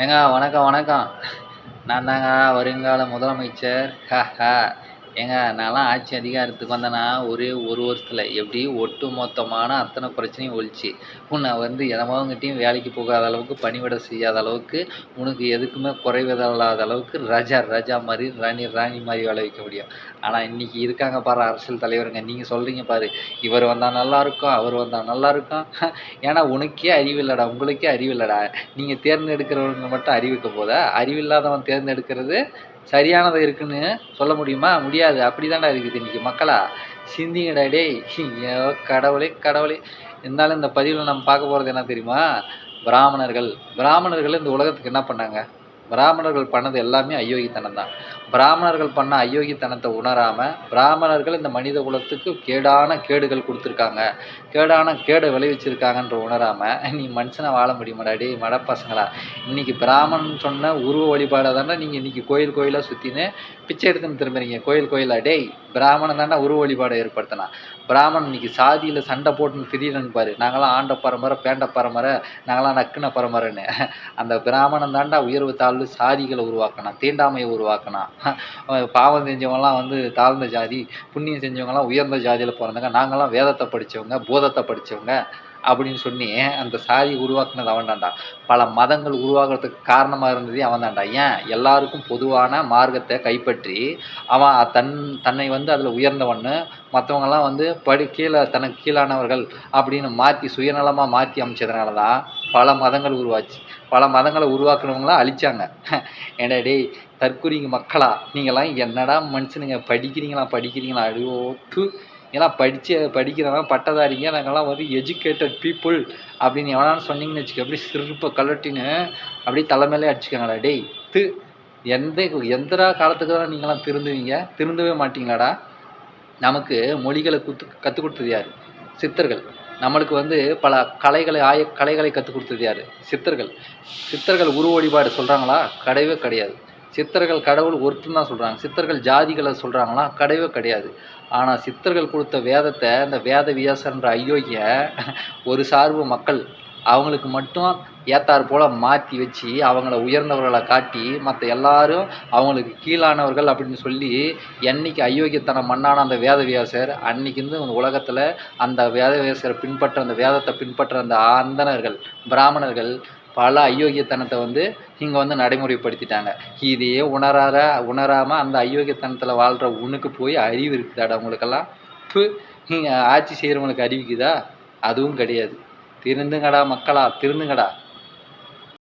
ஏங்க வணக்கம் வணக்கம். நான் தாங்க வருங்கால முதலமைச்சர். ஹஹ. ஏங்க நான்லாம் ஆட்சி அதிகாரத்துக்கு வந்தேன்னா ஒரே ஒரு வருஷத்தில் எப்படி ஒட்டு மொத்தமான அத்தனை பிரச்சனையும் ஒழிச்சு. உன்னை வந்து எதமாவங்கிட்டையும் வேலைக்கு போகாத அளவுக்கு பணிவிடை செய்யாத அளவுக்கு உனக்கு எதுக்குமே குறைவில்லாத அளவுக்கு ராஜா ராஜா மாதிரி ராணி ராணி மாதிரி வேலை வைக்க முடியும். ஆனால் இன்றைக்கி இருக்காங்க பாரு அரசியல் தலைவருங்க. நீங்கள் சொல்கிறீங்க பாரு இவர் வந்தால் நல்லாயிருக்கும் அவர் வந்தால் நல்லாயிருக்கும் ஏன்னா உனக்கே அறிவில்லடா உங்களுக்கே அறிவில்லடா நீங்கள் தேர்ந்தெடுக்கிறவங்க மட்டும் அறிவிக்க போதா? அறிவில்லாதவன் தேர்ந்தெடுக்கிறது சரியானது இருக்குன்னு சொல்ல முடியுமா? முடியாது. அப்படி தான்டா இருக்குது இன்றைக்கி மக்களா. சிந்திங்கடா டேய். ஐயோ கடவுளே கடவுளே. இருந்தாலும் இந்த பதிவில் நம்ம பார்க்க போகிறது என்ன தெரியுமா? பிராமணர்கள். பிராமணர்கள் இந்த உலகத்துக்கு என்ன பண்ணாங்க? பிராமணர்கள் பண்ணது எல்லாமே அயோக்கித்தனம் தான். பிராமணர்கள் பண்ண அயோக்கித்தனத்தை உணராமல் பிராமணர்கள் இந்த மனித குலத்துக்கு கேடான கேடுகள் கொடுத்துருக்காங்க. கேடான கேடை விளைவிச்சிருக்காங்கன்ற உணராமல் நீ மனுஷனை வாழ முடியுமாடாடி டேய் மட பசங்களா இன்னைக்கு பிராமணன் சொன்ன உருவ வழிபாடை தானே நீங்கள் இன்றைக்கி கோயில் கோயிலாக சுற்றின்னு பிச்சை எடுத்துன்னு திரும்புறீங்க. கோயில் கோயிலா? டேய் பிராமணன் தானே உருவ வழிபாடை ஏற்படுத்தினா. பிராமணன் இன்னைக்கு சாதியில் சண்டை போட்டுன்னு திடீர்னு பாரு நாங்களாம் ஆண்ட பரம்பரை பேண்ட பரம்பரை நாங்களாம் நக்குன பரம்பரைன்னு. அந்த பிராமணன் தாண்டா உயர்வு தாழ்வு சாதிகளை உருவாக்கினான் தீண்டாமையை உருவாக்கினான். பாவம் செஞ்சவங்கலாம் வந்து தாழ்ந்த ஜாதி புண்ணியம் செஞ்சவங்கலாம் உயர்ந்த ஜாதியில் பிறந்தவங்க நாங்களாம் வேதத்தை படித்தவங்க போதத்தை படித்தவங்க அப்படின்னு சொல்லி அந்த சாதி உருவாக்குனது அவன்தான்டா. பல மதங்கள் உருவாகிறதுக்கு காரணமாக இருந்ததே அவன் தான்டா ஏன்? எல்லாருக்கும் பொதுவான மார்க்கத்தை கைப்பற்றி அவன் தன் தன்னை வந்து அதில் உயர்ந்தவன்னு மற்றவங்கெல்லாம் வந்து படி கீழே தனக்கு கீழானவர்கள் அப்படின்னு மாற்றி சுயநலமாக மாற்றி அமைச்சதுனால தான் பல மதங்கள் உருவாச்சு. பல மதங்களை உருவாக்குனவங்களாம் அழிச்சாங்க. ஏண்டா டேய் தற்குறிங்க மக்களா? நீங்களாம் என்னடா மனுஷனுங்க? படிக்கிறீங்களா? படிக்கிறீங்களா? ஐயோ து ஏன்னா படித்த படிக்கிறவன் பட்டதாரிங்க. நாங்கள்லாம் வந்து எஜுகேட்டட் பீப்புள் அப்படின்னு எவனாலும் சொன்னீங்கன்னு வச்சுக்க அப்படியே சிறுப்பை கலட்டின்னு அப்படியே தலைமையிலே அடிச்சுக்கோங்கடா டேய் து. எந்த எந்தடா காலத்துக்கு தான் நீங்களாம் திருந்துவீங்க? திருந்தவே மாட்டீங்களாடா? நமக்கு மொழிகளை குத்து கற்றுக் கொடுத்தது யார்? சித்தர்கள். நம்மளுக்கு வந்து பல கலைகளை ஆய கலைகளை கற்றுக் கொடுத்தது யார்? சித்தர்கள். சித்தர்கள் உருவ வழிபாடு சொல்கிறாங்களா கிடையவே கிடையாது. சித்தர்கள் கடவுள் ஒருத்தன் தான் சொல்கிறாங்க சித்தர்கள் ஜாதிகளை சொல்கிறாங்களா கிடையவே கிடையாது. ஆனால் சித்தர்கள் கொடுத்த வேதத்தை இந்த வேத வியாசன்ற அயோக்கிய ஒரு சார்பு மக்கள் அவங்களுக்கு மட்டும் ஏத்தாறு போல் மாற்றி வச்சு அவங்கள உயர்ந்தவர்களை காட்டி மற்ற எல்லாரும் அவங்களுக்கு கீழானவர்கள் அப்படின்னு சொல்லி என்னைக்கு அயோக்கியத்தனம் மண்ணான அந்த வேதவியாசர் அன்னைக்கு இருந்து உலகத்தில் அந்த வேதவியாசரை பின்பற்ற அந்த வேதத்தை பின்பற்ற அந்த அந்தனர்கள் பிராமணர்கள் பல அயோக்கியத்தனத்தை வந்து இங்கே வந்து நடைமுறைப்படுத்திட்டாங்க. இதையே உணராத உணராமல் அந்த அயோக்கியத்தனத்தில் வாழ்கிற உனக்கு போய் அறிவு இருக்குதாடா அவங்களுக்கெல்லாம் ப்பு நீங்கள் ஆட்சி செய்கிறவங்களுக்கு அறிவிக்குதா? அதுவும் கிடையாது. திருந்துங்கடா மக்களா திருந்துங்கடா